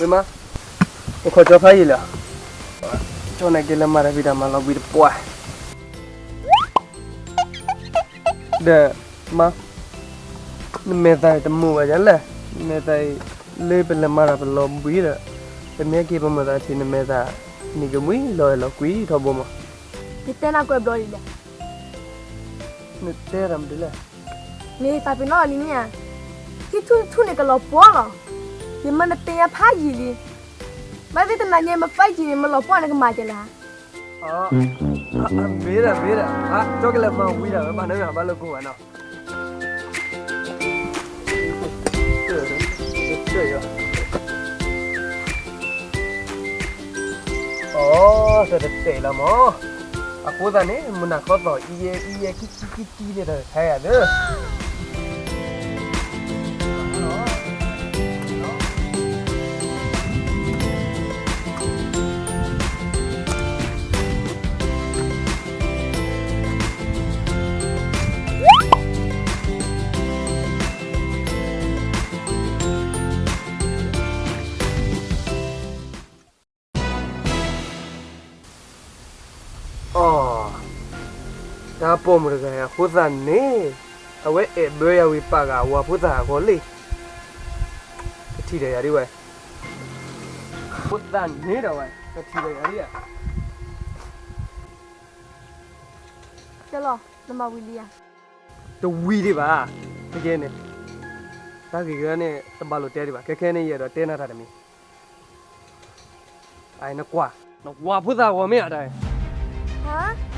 ไปมาขอจะพายละจนไอ้เกลมาเราบิดามาลราบิดป่วยเด้อมาเมตายตั้มมือจังเลยเมตายเลยเป็นละมาเราเป็นลมบีละเป็นเมียกี่ปมมาณอาที่นึงเมตานี่ก็มุ้ยลอยลอยคุยทบมานี่เต้นอะไรบลอดีเลยนี่เต้รำดิเลยนี่ตาเป็นนอนี่เนี่ยที่ทุ่นทุ่นนี่ก็ลอยปัวเหรอ 你们那等下怕一的，那这等那你们发一的，你们老婆那个嘛去了？哦，没了没了，啊，这个来嘛，为了把那个把那个完了。这个，哦，这个对了嘛，啊，我这呢，我那搞到一夜一夜，叽叽叽叽的，太阳的。 နာပေါ်မရကရခုသာနေအဝဲအဘရဝိပါကဝါဖုသာကိုလေကတိတယ်ရရီဝဲဖုသာနေတော့ဝဲကတိတယ်ရရီရကျလောနမဝီလီယာတဝီတွေပါတကယ်နဲ့တာကီကနဲ့တပါလို့တဲတွေပါခဲခဲနဲ့ရတော့တဲနာတာတမီအိုင်နကွာနကွာဖုသာဝမေအတိုင်းဟာ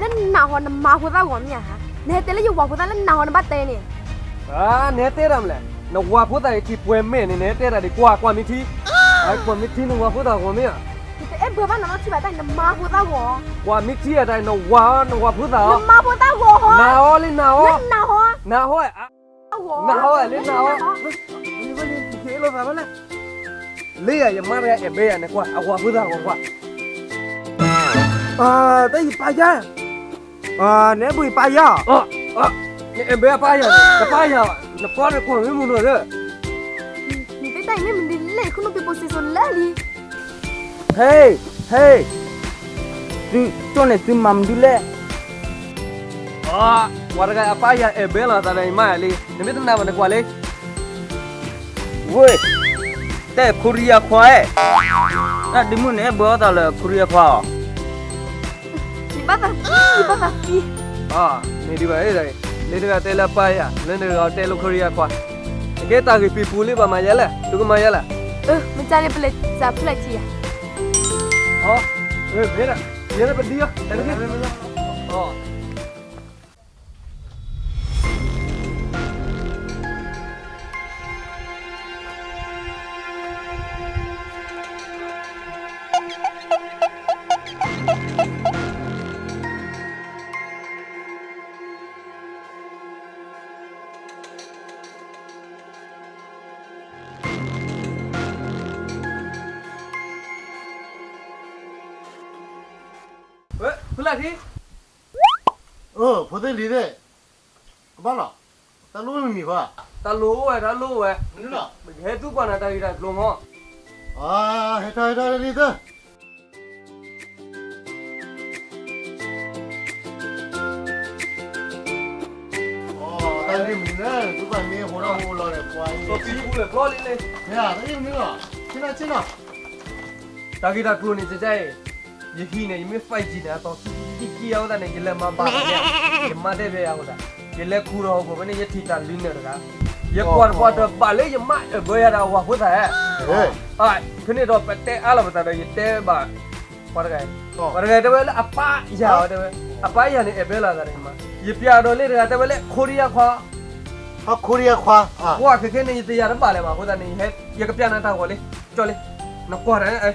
လက်နာဟောနမဟွေပါကောမြဟာနေတဲ့လေရွာဟွေတာလက်နာဟောနပတ်တဲနေအာနေတဲ့ရမလဲနဝါဖို့တာကြီးပွဲမဲ့နေနေတဲ့ရဒီကွာကွာမိသီအဲကွာမိသီနဝါဖို့တာကောမြအဲဘဘနာမချပါတဲ့နမဟွေတာကောကွာမိသီရတိုင်းနဝါနဝါဖို့တာနမဖို့တာကောဟောနာဟောလေနာဟောနာဟောနာဟောနာဟောလေနာဟောဒီဘယ်ဒီလိုပါမလားလေရရမရရဲ့ဘေးရနဲ့ကွာအဝါဖို့တာကောကွာအာတိတ်ပါကြ 啊，那不八呀？啊啊，那不要八呀，那八呀，那八的光没木了的。你别带妹妹的累，可能被波西说哪里？嘿嘿，你做那做妈妈的嘞？啊，我那个八呀，哎，别了，咱来买哩，你别等那我那过来。喂，带库里亚块，那你们那不要打了库里亚块？哦？ဒီဘာသာဒီဘာသာဒီအာနေဒီပါအေးတယ်လေတကတဲလာပါရလင်းတွေကတဲလိုခရီးကွာတကယ်တာကြီးပီပူလေးပါမရလဲသူကမရလဲအဲမကြရပလက်ဇာပလက်ချီယာဟောအေးဘယ်ရရ 블라디? 어, 버들리네. 봐라. 달로는 미화. 달로에 달로에. 누나. 해두 번에 다이라 로모. 아, 해다 해다 리다. 어, 달리미네. 누가 네 미 호랑 올라네. 과이. 또 비구에 걸리네. 야, 달리미네. 지나 지나. 자기다 구니 제자이. ယဟိနဲ့ယမေ 5G နဲ့တော့ဒီကီယောတာနဲ့ယလက်မပါတယ်ယမတဲ့ပဲရောက်တာယလက်ခူတော့ကိုဘယ်နဲ့ယထိတာလင်းနေတာယကွာကွာတော့ပါလေယမဘယ်ရတာဝါဟုတ်တာဟဲ့အဲ့ခင်းတော့ပတဲအားလာပတာပဲယတဲပါပါရကဲပါရကဲတော့အပရာတော့အပရာနဲ့အဘဲလာတာနေမှာယပြတော်လေးတွေကတော့လေခိုရီးယားခွာဟာခိုရီးယားခွာဟာကွာခင်းနေတရားတော့ပါလေမှာဟုတ်တာနေဟဲ့ယကပြနာတာကိုလေကြော်လေနကွာရဲအဲ့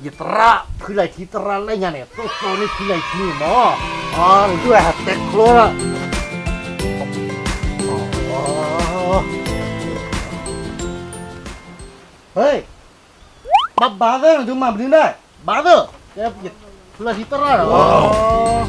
Itra pula citra lainnya nih. Tuh ini pula ini mo. Oh, itu ya tek keluar. Oh. Hei. Bab bazar tu mah beli dah. Bazar. Ya pula citra. Oh.